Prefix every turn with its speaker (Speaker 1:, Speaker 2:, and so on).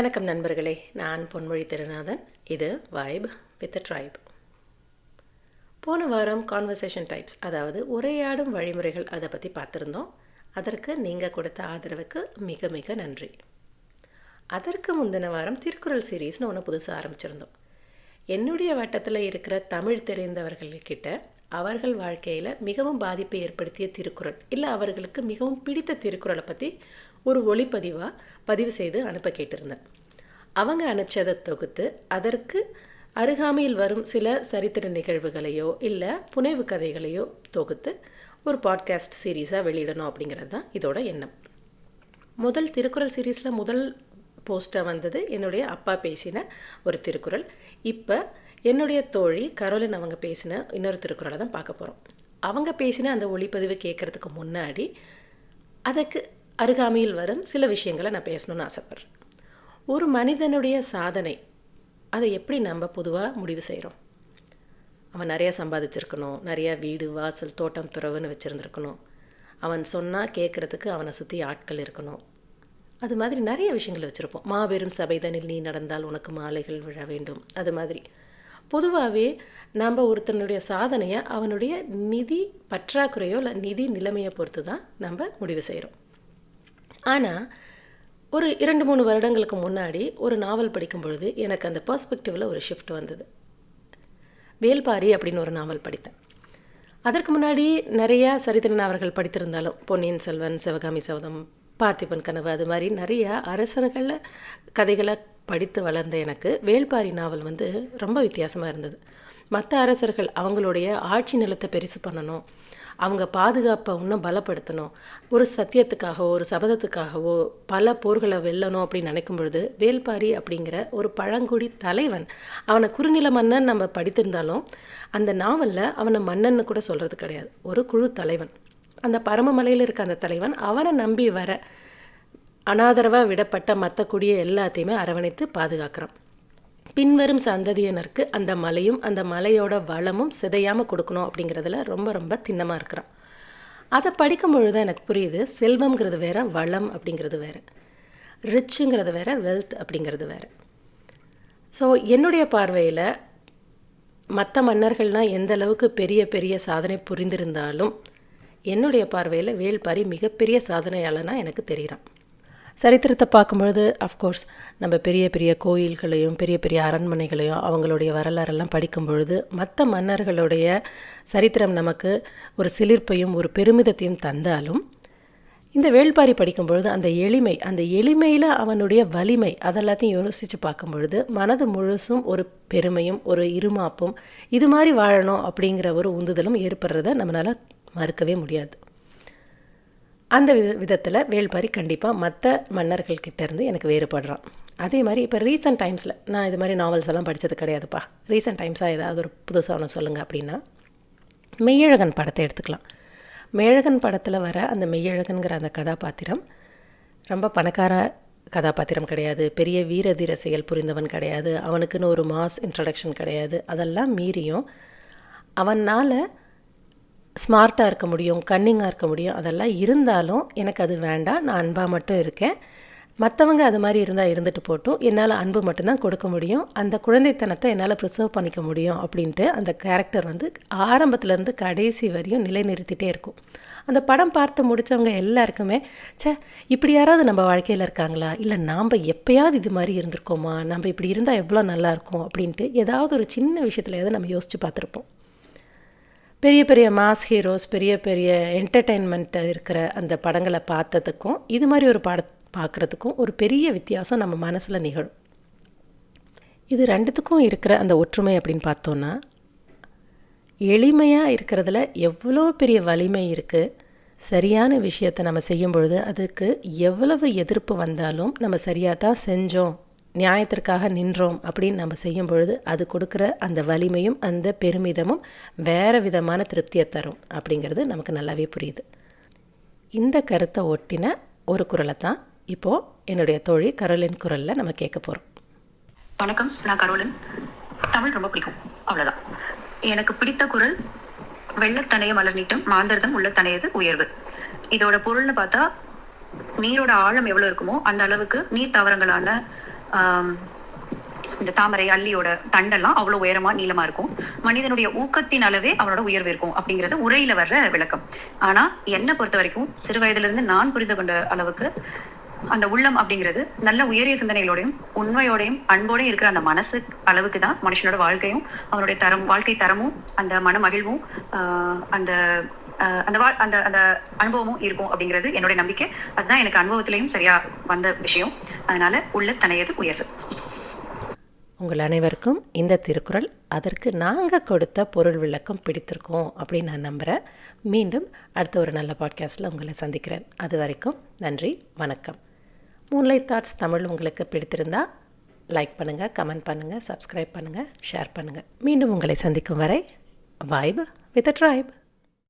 Speaker 1: வணக்கம் நண்பர்களே நான் பொன்மொழி திருநாதன் இது வைப் வித் ட்ரைப் போன வாரம் கான்வர்சேஷன் டைப்ஸ் அதாவது உரையாடும் வழிமுறைகள் அதை பற்றி பார்த்துருந்தோம். அதற்கு நீங்கள் கொடுத்த ஆதரவுக்கு மிக மிக நன்றி. அதற்கு முந்தின வாரம் திருக்குறள் சீரீஸ்னு ஒன்று புதுசாக ஆரம்பிச்சிருந்தோம். என்னுடைய வட்டத்தில் இருக்கிற தமிழ் தெரிந்தவர்கள்கிட்ட அவர்கள் வாழ்க்கையில் மிகவும் பாதிப்பை ஏற்படுத்திய திருக்குறள் இல்லை அவர்களுக்கு மிகவும் பிடித்த திருக்குறளை பற்றி ஒரு ஒளிப்பதிவாக பதிவு செய்து அனுப்ப கேட்டிருந்தேன். அவங்க அனுப்பிச்சதை தொகுத்து அதற்கு அருகாமையில் வரும் சில சரித்திர நிகழ்வுகளையோ இல்லை புனைவு கதைகளையோ தொகுத்து ஒரு பாட்காஸ்ட் சீரீஸாக வெளியிடணும் அப்படிங்கிறது தான் இதோட எண்ணம். முதல் திருக்குறள் சீரீஸில் முதல் போஸ்ட்டாக வந்தது என்னுடைய அப்பா பேசின ஒரு திருக்குறள். இப்போ என்னுடைய தோழி கரோலின் அவங்க பேசின இன்னொரு திருக்குறளை தான் பார்க்க போகிறோம் அவங்க பேசின அந்த ஒளிப்பதிவு கேட்குறதுக்கு முன்னாடி அதுக்கு அருகாமையில் வரும் சில விஷயங்களை நான் பேசணும்னு ஆசைப்பட்றேன். ஒரு மனிதனுடைய சாதனை அதை எப்படி நம்ம பொதுவாக முடிவு செய்கிறோம் அவன் நிறையா சம்பாதிச்சிருக்கணும் நிறையா வீடு வாசல் தோட்டம் துறவுன்னு வச்சுருந்துருக்கணும். அவன் சொன்னால் கேட்குறதுக்கு அவனை சுற்றி ஆட்கள் இருக்கணும். அது மாதிரி நிறைய விஷயங்கள் வச்சுருப்போம். மாபெரும் சபைதனில் நீ நடந்தால் உனக்கு மாலைகள் விழ வேண்டும். அது மாதிரி. பொதுவாகவே நம்ம ஒருத்தனுடைய சாதனையை அவனுடைய நிதி பற்றாக்குறையோ இல்லை நிதி நிலைமையை பொறுத்து தான் நம்ம முடிவு செய்கிறோம் ஆனால் ஒரு இரண்டு மூணு வருடங்களுக்கு முன்னாடி ஒரு நாவல் படிக்கும் பொழுது எனக்கு அந்த பர்ஸ்பெக்டிவில் ஒரு ஷிஃப்ட் வந்தது. வேல்பாரி அப்படின்னு ஒரு நாவல் படித்தேன். அதற்கு முன்னாடி நிறையா சரித்திர நாவல்கள் படித்திருந்தாலும் பொன்னியின் செல்வன் சிவகாமி சபதம் பார்த்திபன் கனவு அது மாதிரி நிறைய அரசர்களில் கதைகளை படித்து வளர்ந்த எனக்கு வேல்பாரி நாவல் வந்து ரொம்ப வித்தியாசமாக இருந்தது. மற்ற அரசர்கள் அவங்களுடைய ஆட்சி நிலத்தை பெருசு பண்ணணும் அவங்க பாதுகாப்பை இன்னும் பலப்படுத்தணும். ஒரு சத்தியத்துக்காகவோ ஒரு சபதத்துக்காகவோ பல போர்களை வெல்லணும் அப்படின்னு நினைக்கும் பொழுது வேல்பாரி அப்படிங்கிற ஒரு பழங்குடி தலைவன் அவனை குறுநில மன்னன் நம்ம படித்திருந்தாலும் அந்த நாவலில் அவனை மன்னன்னு கூட சொல்கிறது கிடையாது. ஒரு குழு தலைவன். அந்த பரமமலையில் இருக்க அந்த தலைவன் அவனை நம்பி வர அனாதரவாக விடப்பட்ட மற்ற குடியை எல்லாத்தையுமே அரவணைத்து பாதுகாக்கிறான். பின்வரும் சந்ததியினருக்கு அந்த மலையும் அந்த மலையோட வளமும் சிதையாமல் கொடுக்கணும் அப்படிங்கிறதுல ரொம்ப ரொம்ப திண்ணமாக இருக்கிறான். அதை படிக்கும் பொழுது தான் எனக்கு புரியுது செல்வம்ங்கிறது வேற வளம் அப்படிங்கிறது வேறு. ரிச்சுங்கிறது வேற வெல்த் அப்படிங்கிறது வேறு. ஸோ என்னுடைய பார்வையில் மற்ற மன்னர்கள்னால் எந்த அளவுக்கு பெரிய பெரிய சாதனை புரிந்திருந்தாலும் என்னுடைய பார்வையில் வேல்பாரி மிகப்பெரிய சாதனையாளனாக எனக்கு தெரிகிறான் சரித்திரத்தை பார்க்கும்பொழுது அஃப்கோர்ஸ் நம்ம பெரிய பெரிய கோயில்களையும் பெரிய பெரிய அரண்மனைகளையும் அவங்களுடைய வரலாறெல்லாம் படிக்கும் பொழுது மற்ற மன்னர்களுடைய சரித்திரம் நமக்கு ஒரு சிலிர்ப்பையும் ஒரு பெருமிதத்தையும் தந்தாலும் இந்த வேள்பாரி படிக்கும் பொழுது அந்த எளிமை அந்த எளிமையில் அவனுடைய வலிமை அதெல்லாத்தையும் யோசித்து பார்க்கும் பொழுது மனது முழுசும் ஒரு பெருமையும் ஒரு இருமாப்பும் இது மாதிரி வாழணும் அப்படிங்கிற ஒரு உந்துதலும் ஏற்படுறத நம்மளால் மறுக்கவே முடியாது. அந்த வித விதத்தில் வேள்பாரி கண்டிப்பாக மற்ற மன்னர்கள்கிட்ட இருந்து எனக்கு வேறுபடுறான். அதே மாதிரி இப்போ ரீசெண்ட் டைம்ஸில் நான் இது மாதிரி நாவல்ஸ் எல்லாம் படித்தது கிடையாதுப்பா. ரீசெண்ட் டைம்ஸாக ஏதாவது ஒரு புதுசாக ஒன்று சொல்லுங்கள் அப்படின்னா மெய்யழகன் படத்தை எடுத்துக்கலாம். மெய்யழகன் படத்தில் வர அந்த மெய்யழகன்கிற அந்த கதாபாத்திரம் ரொம்ப பணக்கார கதாபாத்திரம் கிடையாது. பெரிய வீரதீர செயல் புரிந்தவன் கிடையாது. அவனுக்குன்னு ஒரு மாஸ் இன்ட்ரடக்ஷன் கிடையாது. அதெல்லாம் மீறியும் அவனால் ஸ்மார்ட்டாக இருக்க முடியும் கன்னிங்காக இருக்க முடியும் அதெல்லாம் இருந்தாலும் எனக்கு அது வேண்டாம். நான் அன்பாக மட்டும் இருக்கேன். மற்றவங்க அது மாதிரி இருந்தால் இருந்துட்டு போட்டும். என்னால் அன்பு மட்டும்தான் கொடுக்க முடியும். அந்த குழந்தைத்தனத்தை என்னால் ப்ரிசர்வ் பண்ணிக்க முடியும் அப்படின்ட்டு அந்த கேரக்டர் வந்து ஆரம்பத்துலேருந்து கடைசி வரையும் நிலைநிறுத்திட்டே இருக்கும். அந்த படம் பார்த்து முடித்தவங்க எல்லாருக்குமே சே இப்படி யாராவது நம்ம வாழ்க்கையில் இருக்காங்களா? இல்லை நாம் எப்போயாவது இது மாதிரி இருந்திருக்கோமா? நம்ம இப்படி இருந்தால் எவ்வளோ நல்லாயிருக்கும் அப்படின்ட்டு ஏதாவது ஒரு சின்ன விஷயத்துலையாவது நம்ம யோசித்து பார்த்துருப்போம். பெரிய பெரிய மாஸ் ஹீரோஸ் பெரிய பெரிய என்டர்டெயின்மெண்ட்டை இருக்கிற அந்த படங்களை பார்த்ததுக்கும் இது மாதிரி ஒரு பட பார்க்குறதுக்கும் ஒரு பெரிய வித்தியாசம் நம்ம மனசில் நிகழும். இது ரெண்டுத்துக்கும் இருக்கிற அந்த ஒற்றுமை அப்படின்னு பார்த்தோன்னா எளிமையாக இருக்கிறதுல எவ்வளோ பெரிய வலிமை இருக்குது சரியான விஷயத்தை நம்ம செய்யும் பொழுது அதுக்கு எவ்வளவு எதிர்ப்பு வந்தாலும் நம்ம சரியாக தான் செஞ்சோம். நியாயத்திற்காக நின்றோம் அப்படின்னு நம்ம செய்யும் பொழுது அது கொடுக்குற அந்த வலிமையும் அந்த பெருமிதமும் வேறு விதமான திருப்தியை தரும் அப்படிங்கிறது நமக்கு நல்லாவே புரியுது. இந்த கருத்தை ஒட்டின ஒரு குரலை தான் இப்போது என்னுடைய தோழி கரோலின் குரலில் நம்ம கேட்க போகிறோம்
Speaker 2: வணக்கம் நான் கரோலன். தமிழ் ரொம்ப பிடிக்கும் அவ்வளோதான் எனக்கு பிடித்த குரல் வெள்ளத்தனைய மலர் நீட்டம் மாந்தர்தம் உள்ள தனையது உயர்வு. இதோட பொருள்னு பார்த்தா நீரோட ஆழம் எவ்வளவு இருக்குமோ அந்த அளவுக்கு நீர் தாவரங்களான இந்த தாமரை அள்ளியோட தண்டெல்லாம் அவ்வளவு உயரமா நீளமா இருக்கும். மனிதனுடைய ஊக்கத்தின் அளவே அவனோட உயர்வு இருக்கும் அப்படிங்கிறது உரையில வர்ற விளக்கம். ஆனா என்னை பொறுத்த வரைக்கும் சிறு வயதுல இருந்து நான் புரிந்து கொண்ட அளவுக்கு அந்த உள்ளம் அப்படிங்கிறது நல்ல உயரிய சிந்தனைகளோடையும் உண்மையோடையும் அன்போடையும் இருக்கிற அந்த மனசு அளவுக்கு தான் மனுஷனோட வாழ்க்கையும் அவனுடைய தரம் வாழ்க்கை தரமும் அந்த மன மகிழ்வும் அந்த அந்த வா- அந்த அந்த அனுபவமும் இருக்கும் அப்படிங்கிறது என்னுடைய நம்பிக்கை. அதுதான் எனக்கு அனுபவத்திலையும் சரியா வந்த விஷயம். அதனால உள்ள தனையது உயர்வு.
Speaker 1: உங்கள் அனைவருக்கும் இந்த திருக்குறள் அதற்கு நாங்கள் கொடுத்த பொருள் விளக்கம் பிடித்திருக்கோம் அப்படின்னு நான் நம்புகிறேன் மீண்டும் அடுத்த ஒரு நல்ல பாட்காஸ்ட்டில் உங்களை சந்திக்கிறேன். அது வரைக்கும் நன்றி வணக்கம். மூன்லைட் தாட்ஸ் தமிழ் உங்களுக்கு பிடித்திருந்தா லைக் பண்ணுங்கள் கமெண்ட் பண்ணுங்கள் சப்ஸ்கிரைப் பண்ணுங்கள் ஷேர் பண்ணுங்கள் மீண்டும் உங்களை சந்திக்கும் வரை வைப் வித் அ ட்ரைப்